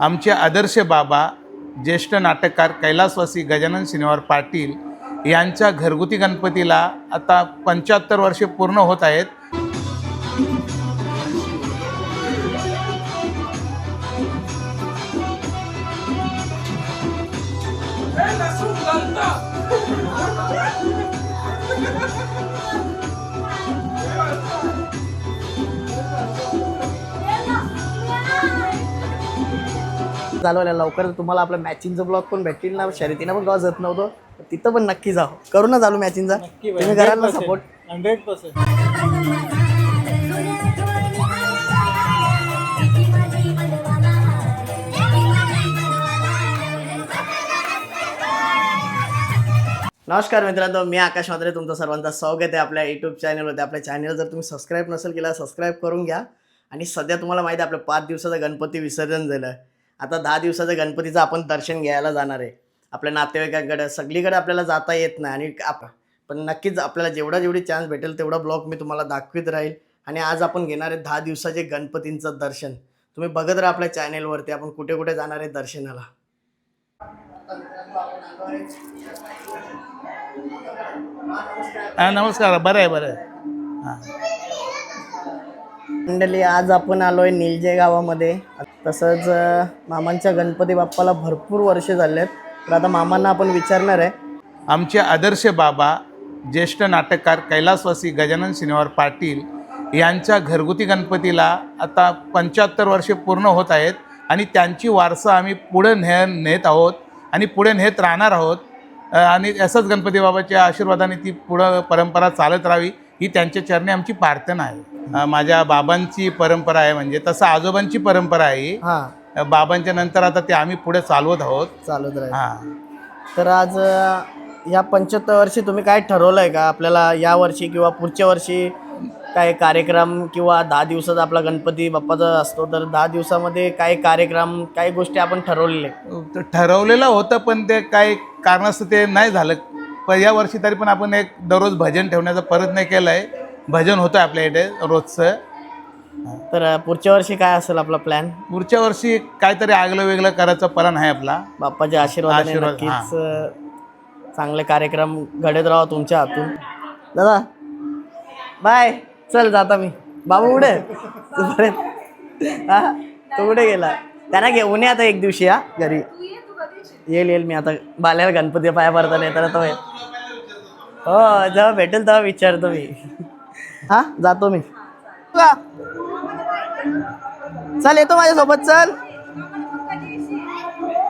आमचे आदर्श बाबा ज्येष्ठ नाटककार कैलासवासी गजानन शनिवार पाटील यांच्या घरगुती गणपतीला आता पंच्याहत्तर वर्षे पूर्ण होत आहेत. चालवल्या लवकर तुम्हाला आपलं मॅचिंगचं ब्लॉग पण भेटतील ना. शर्यतीनं पण गाव जात नव्हतं. तिथं पण नक्की जाऊ करू ना चालू मॅचिंगचा. तुम्ही कराल ना सपोर्ट हंड्रेड पर्सेंट नमस्कार मित्रांनो मी आकाश मात्रे तुमचं सर्वांचं स्वागत आहे आपल्या यूट्यूब चॅनलवरती आपल्या चॅनल जर तुम्ही सबस्क्राईब नसेल केला सबस्क्राईब करून घ्या. आणि सध्या तुम्हाला माहिती आहे आपलं पाच दिवसाचं गणपती विसर्जन झालं. आता दहा दिवसाचं गणपतीचं आपण दर्शन घ्यायला जाणार आहे. आपल्या नातेवाईकांकडे सगळीकडे आपल्याला जाता येत नाही आणि आप पण नक्कीच आपल्याला जेवढा जेवढी चान्स भेटेल तेवढा ब्लॉग मी तुम्हाला दाखवित राहील. आणि आज आपण घेणार आहे दहा दिवसाचे गणपतींचं दर्शन. तुम्ही बघत राहा आपल्या चॅनेलवरती आपण कुठे कुठे जाणार आहे दर्शनाला. नमस्कार. बरं आहे बरं आहे. हां. मंडळी आज आपण आलोय निलजे गावामध्ये. तसंच मामांच्या गणपती बाप्पाला भरपूर वर्ष झाले आहेत तर आता मामांना आपण विचारणार आहे. आमचे आदर्श बाबा ज्येष्ठ नाटककार कैलासवासी गजानन शनिवार पाटील यांच्या घरगुती गणपतीला आता पंच्याहत्तर वर्षे पूर्ण होत आहेत आणि त्यांची वारसा आम्ही पुढे ने नेत आहोत आणि पुढे नेत राहणार आहोत. आणि असंच गणपती बाबाच्या आशीर्वादाने ती पुढं परंपरा चालत राहावी ही त्यांच्या चरणी आमची प्रार्थना आहे. माझ्या बाबांची परंपरा आहे म्हणजे तसं आजोबांची परंपरा आहे बाबांच्या नंतर आता ते आम्ही पुढे चालवत आहोत. चालूच राहील हां. तर आज या पंच्याहत्तर वर्षी तुम्ही काय ठरवलंय का? आपल्याला या वर्षी किंवा पुढच्या वर्षी काय कार्यक्रम किंवा दहा दिवसाचा आपला गणपती बाप्पाचा असतो तर दहा दिवसामध्ये काय कार्यक्रम काही गोष्टी आपण ठरवलेले ठरवलेलं होतं पण ते काही कारणास्तव ते नाही झालं. पण या वर्षी तरी पण आपण एक दररोज भजन ठेवण्याचा प्रयत्न केला आहे भजन होतं आपल्या इथे रोजचं. तर पुढच्या वर्षी काय असेल आपला प्लॅन पुढच्या वर्षी काहीतरी आगलं वेगळं करायचा प्लॅन आहे आपला. बाप्पाच्या आशीर्वादाने आशीर्वाद, नक्कीच अं, चांगले कार्यक्रम घडत राहा तुमच्या हातून. दादा बाय. चल जाता मी. बाबू कुठे? तू हा तू कुठे गेला? त्यांना घेऊन ये आता एक दिवशी हा घरी. येईल येईल मी आता बाल्याला गणपती पाया पडता येताना तो येईल. हो जेव्हा भेटेल तेव्हा विचारतो मी. हा जातो मी. का? चल येतो माझ्यासोबत चल.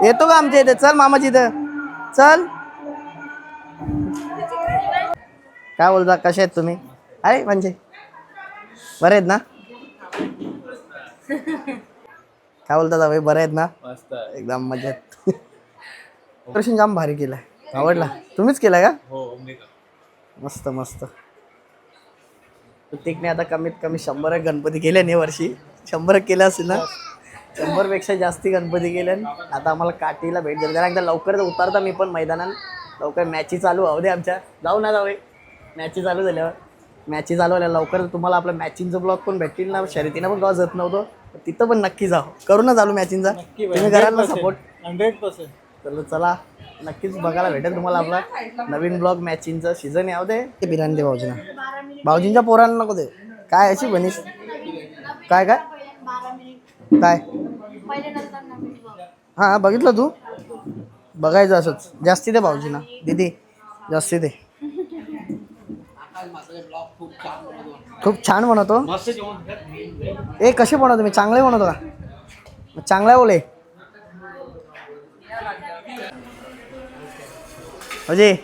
येतो का आमच्या इथे? चल मामाची इथं. चल. काय बोलता कसे आहेत तुम्ही? अरे म्हणजे बरे आहेत ना? काय बोलता बरे आहेत ना? एकदम मजेत. ऑपरेशन जाम भारी केलंय. आवडला? तुम्हीच केलाय का? हो मस्त मस्त. प्रत्येकने आता कमीत कमी शंभर एक गणपती केले नाही वर्षी. शंभर केले असेल ना? शंभरपेक्षा जास्ती गणपती केले. आता आम्हाला काठीला भेट दिली जरा एकदा लवकर उतारता मी पण मैदानात. लवकर मॅची चालू दे आमच्या. जाऊ ना जाऊ मॅची चालू झाल्यावर. मॅची चालू झाल्या लवकर तुम्हाला आपलं मॅचिंगचं ब्लॉग पण भेटतील ना. शर्यतीनं पण गाव जात नव्हतं. तिथं पण नक्की जाऊ करू ना चालू मॅचिंगचा तुम्ही कराल ना सपोर्ट हंड्रेड पर्सेंट चलो चला. नक्कीच बघायला भेटेल तुम्हाला आपला नवीन ब्लॉग मॅचिंगचं सीझन याव दे ते बिर्याणी दे भाऊजीना भाऊजींच्या पोरांना नको दे. काय अशी बनीस काय काय? काय? हां बघितलं तू? बघायचं असंच. जास्ती दे भाऊजींना. दीदी जास्ती दे. खूप छान बनवतो. ए कसे बनवतो मी? चांगले बनवतो का? चांगले बोले अजय.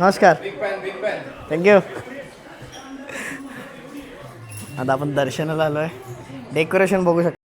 नमस्कार. थँक्यू आता आपण दर्शनाला आलो आहे डेकोरेशन बघू शकतो.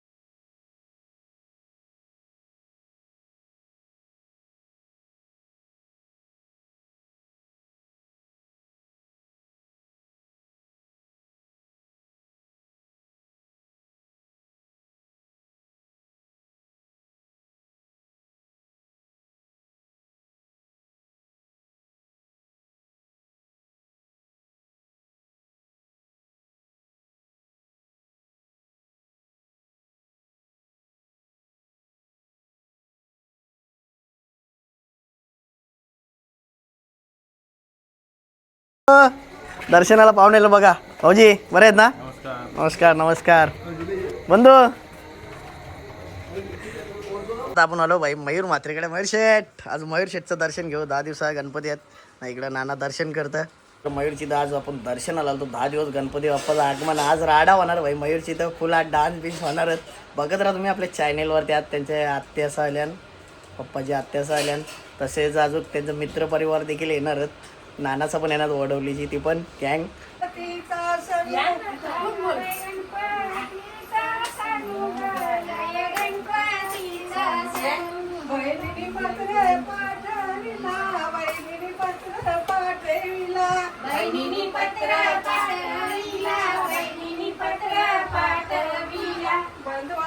दर्शनाला पाहुणेला बघा. भाऊजी बरे आहेत ना? नमस्कार नमस्कार. बंधू. आता आपण आलो भाई मयूर मात्रेकडे मयूर शेठ. आज मयूर शेठचं दर्शन घेऊ. दहा दिवसा गणपती आहेत. ना इकडं नाना दर्शन करतं. तर मयूरची तर आज आपण दर्शनाला आलो. दहा दिवस गणपती बाप्पाचं आगमन. आज राडा होणार भाई. मयूरची तर फुल आज डान्स बिन्स होणारच बघत राहा तुम्ही आपल्या चॅनेलवरती आज त्यांचे आत्यासं आल्यान पप्पाची आत्यासं आल्यान तसेच अजून त्यांचं मित्रपरिवार देखील येणारच नानाचा पण येणार वडवलीची ती पण गँग पत्र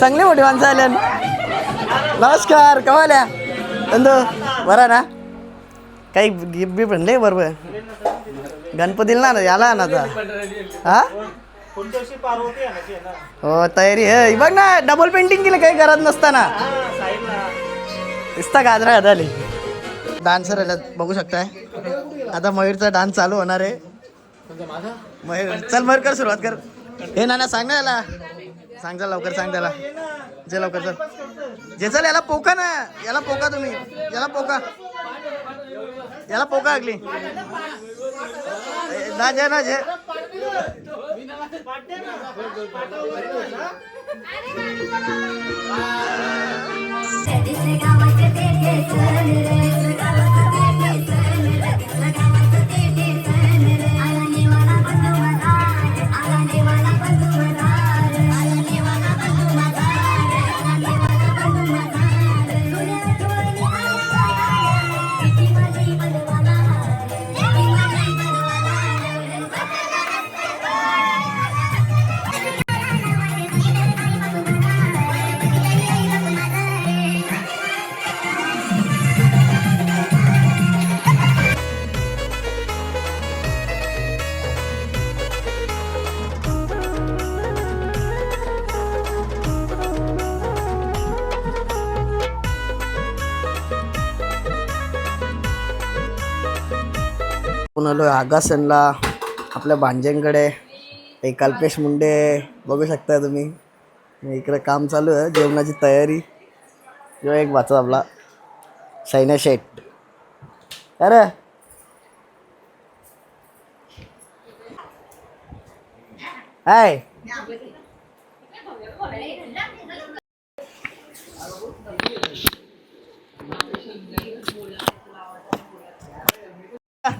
चांगले मोठे माणसं आल्या नमस्कार कमाल्या बंधू बरा ना? काही गिफ्ट बिफ्ट म्हणले बरोबर. गणपतीला ना याला ना आता. हा? हो तयारी आहे. बघ ना डबल पेंटिंग केलं काही करत नसताना. दिसता गाजरा आले डान्सर आल्यात बघू शकताय. आता मयूरचा डान्स चालू होणार आहे. मयूर चल मयूर कर सुरुवात कर. हे नाना सांग ना याला. सांग चल लवकर सांग त्याला. जे लवकर चल. जे चल याला पोका ना. याला पोका तुम्ही. याला पोका. याला पोका अगली. ना जे ना जे. आपण आलो आगासनला आपल्या भांज्यांकडे एक कल्पेश मुंडे बघू शकता तुम्ही. इकडे काम चालू आहे जेवणाची तयारी. जो एक वाचा आपला. सैना शेट अरे! हाय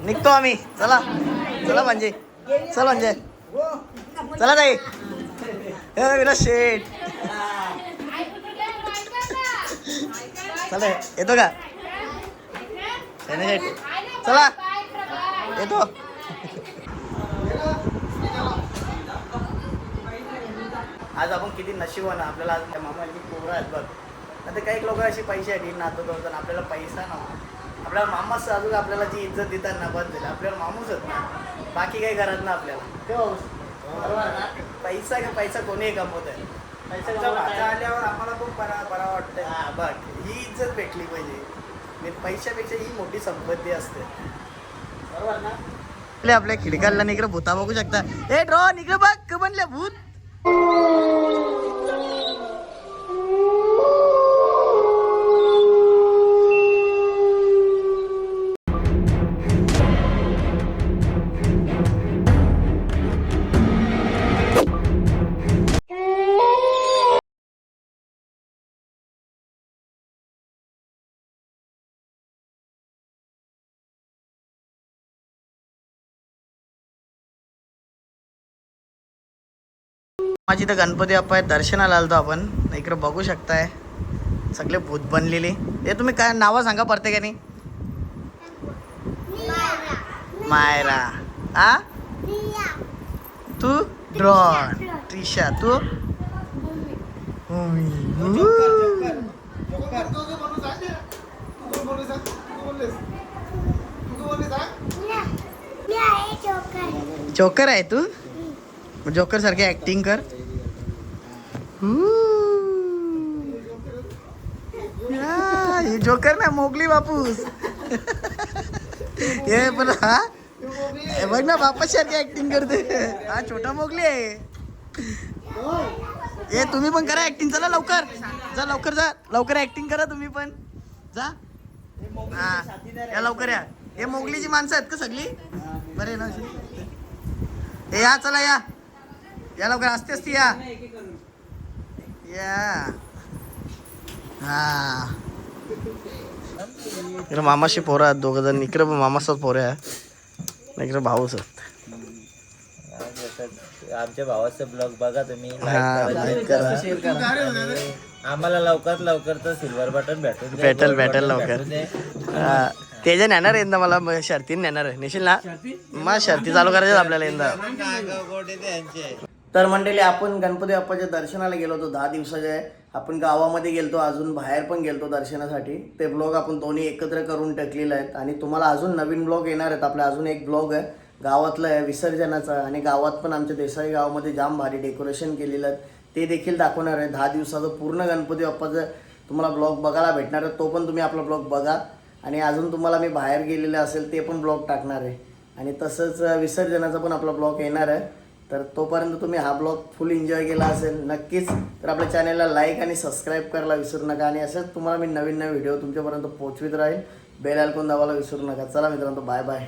निघतो आम्ही. चला. चला म्हणजे. चल म्हणजे. चला ताई. विला शेट शेठ. चला येतो का? चला. येतो. आज आपण किती नशिबानं आपल्याला आज त्या मामाची पोरं आहेत बघ. आता काही लोक अशी पैसे आहेत नातो दोन आपल्याला पैसा नव्हता. आपल्याला मामाच अजून आपल्याला जी इज्जत देतात ना बंद झाली. आपल्याला मामूच होत ना बाकी काही करत ना आपल्याला. तेव्हा बरोबर ना? पैसा का पैसा कोणीही कमवत आहे आल्यावर आम्हाला पण बरा बरा वाटतंय. हा बघ. ही इज्जत भेटली पाहिजे. आणि पैशापेक्षा ही मोठी संपत्ती असते. बरोबर ना? आपल्या आपल्या खिडकाला इकडे भूता बघू शकता. ए ड्रॉन इकडे बघ. बनल्या भूत. माझी तर गणपती बाप्पा आहेत दर्शनाला आलतो आपण. इकडे बघू शकताय. सगळे भूत बनलेले. हे तुम्ही काय नावं सांगा प्रत्येकाने? मायरा. आ? तू ड्रॉन. त्रिशा तू? जोकर आहे तू? जोकर सारखे ऍक्टिंग कर. हे जोकर ना मोगली बापूस. हे पण हा? हे बघ ना बापा सारखी ऍक्टिंग करते. हा छोटा मोगली आहे. ए तुम्ही पण करा ऍक्टिंग चला लवकर. जा लवकर जा. लवकर ऍक्टिंग करा तुम्ही पण. जा. हा या लवकर या. हे मोगलीची माणसं आहेत का सगळी? बरे ना. ए या चला या. या लवकर. असते असते या. या हा. इकडे मामाशी पोरं आहेत दोघं जण. इकडे पण मामाचाच पोरं आहे. इकडे भाऊच आहेत आमच्या भावाचं ब्लॉग बघा तुम्ही. हा, आम्हाला लवकरात लवकर तर सिल्वर बटन. भेटल भेटल button लवकर. हा, नेणार यंदा मला म- शर्तीने नेणार आहे. नेशील ना मग शर्ती चालू करायच्या आपल्याला यंदा. तर मंडळी आपण गणपती बाप्पाच्या दर्शनाला गेलो होतो दहा दिवसाचे आपण गावामध्ये गेलतो अजून बाहेर पण गेलतो दर्शनासाठी. ते ब्लॉग आपण दोन्ही एकत्र करून टाकलेले आहेत. आणि तुम्हाला अजून नवीन ब्लॉग येणार आहेत. आपला अजून एक ब्लॉग आहे. गावातलं आहे विसर्जनाचा आणि गावात पण आमच्या देसाई गावामध्ये जाम भारी डेकोरेशन केलेलं आहे ते देखील दाखवणार आहे. दहा दिवसाचं पूर्ण गणपती बाप्पाचं तुम्हाला ब्लॉग बघायला भेटणार आहे. तो पण तुम्ही आपला ब्लॉग बघा. आणि अजून तुम्हाला मी बाहेर गेलेलं असेल ते पण ब्लॉग टाकणार आहे. आणि तसंच विसर्जनाचा पण आपला ब्लॉग येणार आहे. तर तोपर्यंत तुम्ही हा ब्लॉग फुल एन्जॉय केला असेल नक्कीच. तर आपल्या चॅनलला लाईक आणि सबस्क्राईब करायला विसरू नका आणि असंच तुम्हाला मी नवीन नवीन व्हिडिओ तुमच्यापर्यंत पोहोचवित राहील. बेल आयकॉन दाबायला विसरू नका. चला मित्रांनो बाय बाय